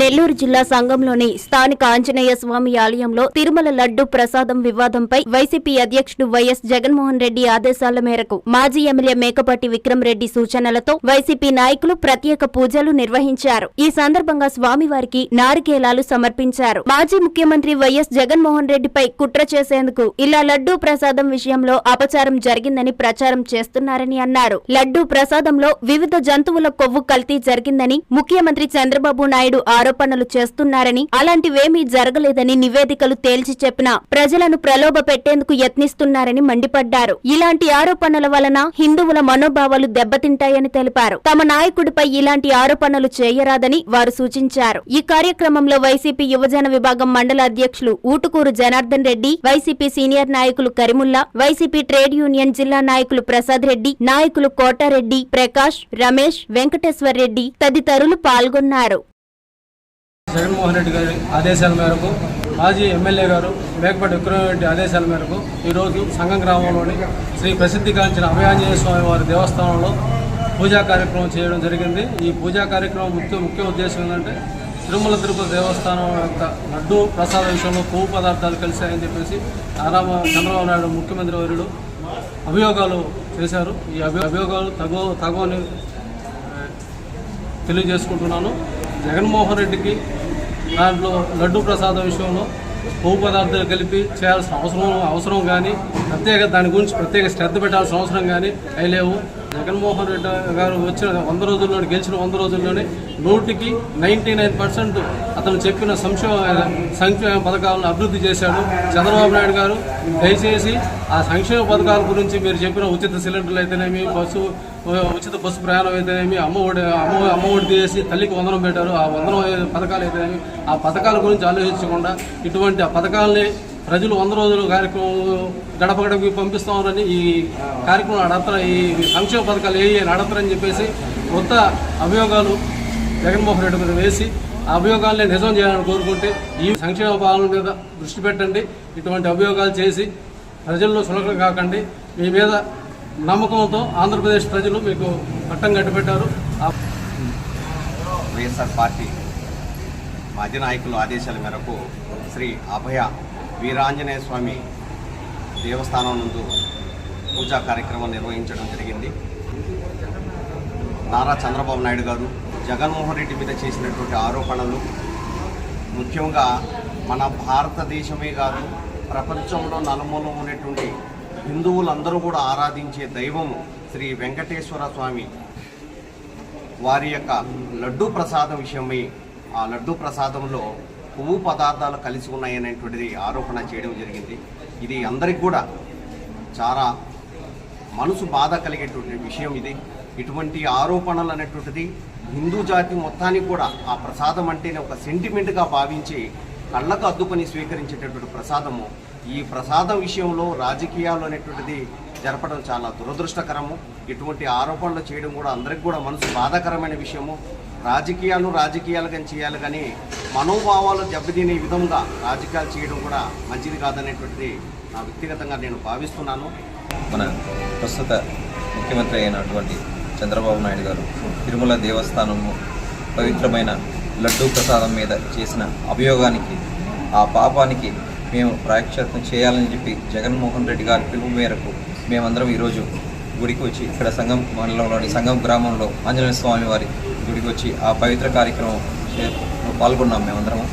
నెల్లూరు జిల్లా సంఘంలోని స్థానిక ఆంజనేయ స్వామి ఆలయంలో తిరుమల లడ్డు ప్రసాదం వివాదంపై వైసీపీ అధ్యక్షుడు వైఎస్ జగన్మోహన్ రెడ్డి ఆదేశాల మేరకు మాజీ ఎమ్మెల్యే మేకపాటి విక్రమ్ రెడ్డి సూచనలతో వైసీపీ నాయకులు ప్రత్యేక పూజలు నిర్వహించారు. ఈ సందర్భంగా స్వామివారికి నారికేలాలు సమర్పించారు. మాజీ ముఖ్యమంత్రి వైఎస్ జగన్మోహన్ రెడ్డిపై కుట్ర చేసేందుకు ఇలా లడ్డూ ప్రసాదం విషయంలో అపచారం జరిగిందని ప్రచారం చేస్తున్నారని అన్నారు. లడ్డూ ప్రసాదంలో వివిధ జంతువుల కొవ్వు కల్తీ జరిగిందని ముఖ్యమంత్రి చంద్రబాబు నాయుడు ఆరోపణలు చేస్తున్నారని అలాంటివేమీ జరగలేదని నివేదికలు తేల్చి చెప్పినా ప్రజలను ప్రలోభ పెట్టేందుకు యత్నిస్తున్నారని మండిపడ్డారు. ఇలాంటి ఆరోపణల వలన హిందువుల మనోభావాలు దెబ్బతింటాయని తెలిపారు. తమ నాయకుడిపై ఇలాంటి ఆరోపణలు చేయరాదని వారు సూచించారు. ఈ కార్యక్రమంలో వైసీపీ యువజన విభాగం మండల అధ్యక్షులు ఊటుకూరు జనార్దన్ రెడ్డి వైసీపీ సీనియర్ నాయకులు కరిముల్లా వైసీపీ ట్రేడ్ యూనియన్ జిల్లా నాయకులు ప్రసాద్ రెడ్డి నాయకులు కోటారెడ్డి ప్రకాష్ రమేష్ వెంకటేశ్వర్ రెడ్డి తదితరులు పాల్గొన్నారు. జగన్మోహన్ రెడ్డి గారి ఆదేశాల మేరకు మాజీ ఎమ్మెల్యే గారు మేకపాటి విక్రమరెడ్డి ఆదేశాల మేరకు ఈరోజు సంఘం గ్రామంలోని శ్రీ ప్రసిద్ధిగాంచిన అభయాంజనేయ స్వామి వారి దేవస్థానంలో పూజా కార్యక్రమం చేయడం జరిగింది. ఈ పూజా కార్యక్రమం ముఖ్య ముఖ్య ఉద్దేశం ఏంటంటే తిరుమల తిరుపతి దేవస్థానం యొక్క లడ్డు ప్రసాద విషయంలో కొవ్వు పదార్థాలు కలిశాయని చెప్పేసి నారామ చంద్రబాబు నాయుడు ముఖ్యమంత్రి వర్యుడు అభియోగాలు చేశారు. ఈ అభి అభియోగాలు తగో తగోని తెలియజేసుకుంటున్నాను. జగన్మోహన్ రెడ్డికి దాంట్లో లడ్డు ప్రసాదం విషయంలో కొవ్వు పదార్థాలు కలిపి చేయాల్సిన అవసరం అవసరం కానీ ప్రత్యేక దాని గురించి ప్రత్యేక శ్రద్ధ పెట్టాల్సిన అవసరం కానీ అవి లేవు. జగన్మోహన్ రెడ్డి గారు వచ్చిన వంద రోజుల్లోనే గెలిచిన వంద రోజుల్లోనే నూటికి నైంటీ నైన్ పర్సెంట్ అతను చెప్పిన సంక్షేమ సంక్షేమ పథకాలను అభివృద్ధి చేశాడు. చంద్రబాబు నాయుడు గారు దయచేసి ఆ సంక్షేమ పథకాల గురించి మీరు చెప్పిన ఉచిత సిలిండర్లు అయితేనేమి బస్సు ఉచిత బస్సు ప్రయాణం అయితేనేమి అమ్మ ఒడి అమ్మ అమ్మ ఒడి తీసి తల్లికి వందనం పెట్టారు. ఆ వందనం పథకాలు అయితేనేమి ఆ పథకాల గురించి ఆలోచించకుండా ఇటువంటి ఆ పథకాలని ప్రజలు వంద రోజుల కార్యక్రమం గడప గడపకి పంపిస్తామని ఈ కార్యక్రమం నడతారు ఈ సంక్షేమ పథకాలు ఏ నడతారని చెప్పేసి కొత్త అభియోగాలు జగన్మోహన్ రెడ్డి మీద వేసి ఆ అభియోగాల్ని నిజం చేయాలని కోరుకుంటే ఈ సంక్షేమ పాలన మీద దృష్టి పెట్టండి. ఇటువంటి అభియోగాలు చేసి ప్రజల్లో సులభం కాకండి. మీ మీద నమ్మకంతో ఆంధ్రప్రదేశ్ ప్రజలు మీకు పట్టం కట్టిపెట్టారు. వైఎస్ఆర్ పార్టీ మాజీ నాయకుల ఆదేశాల మేరకు శ్రీ అభయ వీరాంజనేయ స్వామి దేవస్థానం నందు పూజా కార్యక్రమం నిర్వహించడం జరిగింది. నారా చంద్రబాబు నాయుడు గారు జగన్మోహన్ రెడ్డి మీద చేసినటువంటి ఆరోపణలు ముఖ్యంగా మన భారతదేశమే కాదు ప్రపంచంలో నలుమూలం ఉన్నటువంటి హిందువులందరూ కూడా ఆరాధించే దైవము శ్రీ వెంకటేశ్వర స్వామి. వారి యొక్క లడ్డూ ప్రసాదం విషయమై ఆ లడ్డూ ప్రసాదంలో పువ్వు పదార్థాలు కలిసి ఉన్నాయనేటువంటిది ఆరోపణ చేయడం జరిగింది. ఇది అందరికి కూడా చాలా మనసు బాధ కలిగేటువంటి విషయం ఇది. ఇటువంటి ఆరోపణలు అనేటువంటిది హిందూ జాతి మొత్తానికి కూడా ఆ ప్రసాదం అంటేనే ఒక సెంటిమెంట్గా భావించి కళ్ళకు అద్దుకొని స్వీకరించేటటువంటి ప్రసాదము. ఈ ప్రసాదం విషయంలో రాజకీయాలు అనేటువంటిది జరపడం చాలా దురదృష్టకరము. ఇటువంటి ఆరోపణలు చేయడం కూడా అందరికి కూడా మనసు బాధాకరమైన విషయము. రాజకీయాలు రాజకీయాలుగా చేయాలి కానీ మనోభావాలు దెబ్బతినే విధంగా రాజకీయాలు చేయడం కూడా మంచిది కాదనేటువంటిది నా వ్యక్తిగతంగా నేను భావిస్తున్నాను. మన ప్రస్తుత ముఖ్యమంత్రి అయినటువంటి చంద్రబాబు నాయుడు గారు తిరుమల దేవస్థానము పవిత్రమైన లడ్డూ ప్రసాదం మీద చేసిన అభియోగానికి ఆ పాపానికి మేము ప్రాయశ్చిత్తం చేయాలని చెప్పి జగన్మోహన్ రెడ్డి గారి పిలుపు మేరకు మేమందరం ఈరోజు గుడికి వచ్చి ఇక్కడ సంఘం మండలంలోని సంఘం గ్రామంలో ఆంజనేయ స్వామి వారి గుడికి వచ్చి ఆ పవిత్ర కార్యక్రమం పాల్గొన్నాం మేమందరము.